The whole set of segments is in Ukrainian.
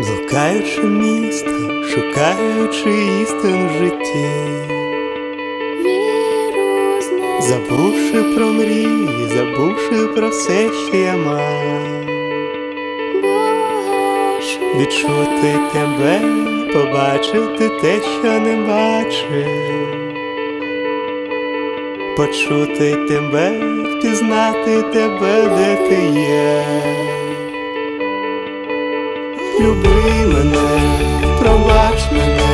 Блукаючи місто, шукаючи істин в житті, забувши про мрії, забувши про все, що я мав, відчути тебе, побачити те, що не бачив, почути тебе, впізнати тебе, де ти є. Люби мене, пробач мене,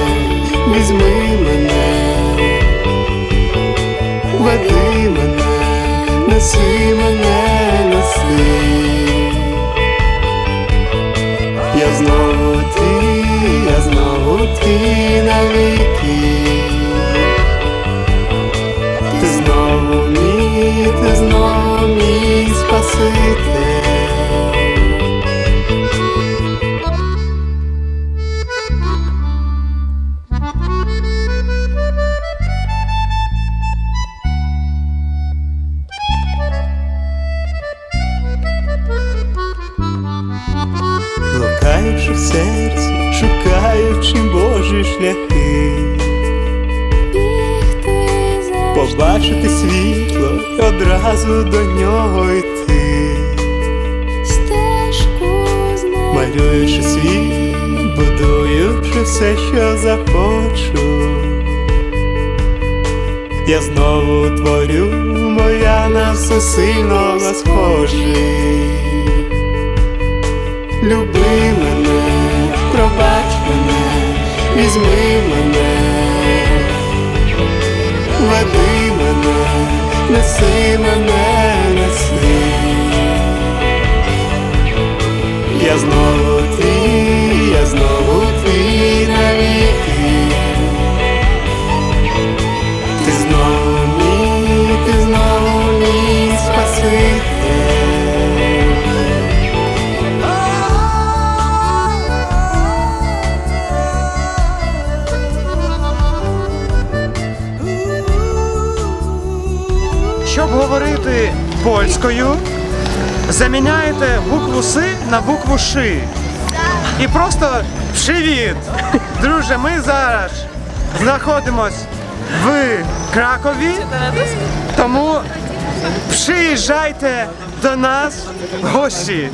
візьми мене, веди мене, неси мене, неси. Я знову твій, я знову твій навіки. Ти знову мій, ти знову мій спаситель. Блукаючи в серці, шукаючи Божі шляхи, Бігти побачити світло і одразу до нього йти, Стежку знайти. малюючи світ, будуючи все, що захочу. Я знову творю, моя на все сильно схожий. Люби мене, пробач мене, візьми мене, веди мене, неси мене, Щоб говорити польською, заміняєте букву С на букву Ши. І просто привіт! Друже, ми зараз знаходимось в Кракові, тому приїжджайте до нас в гості.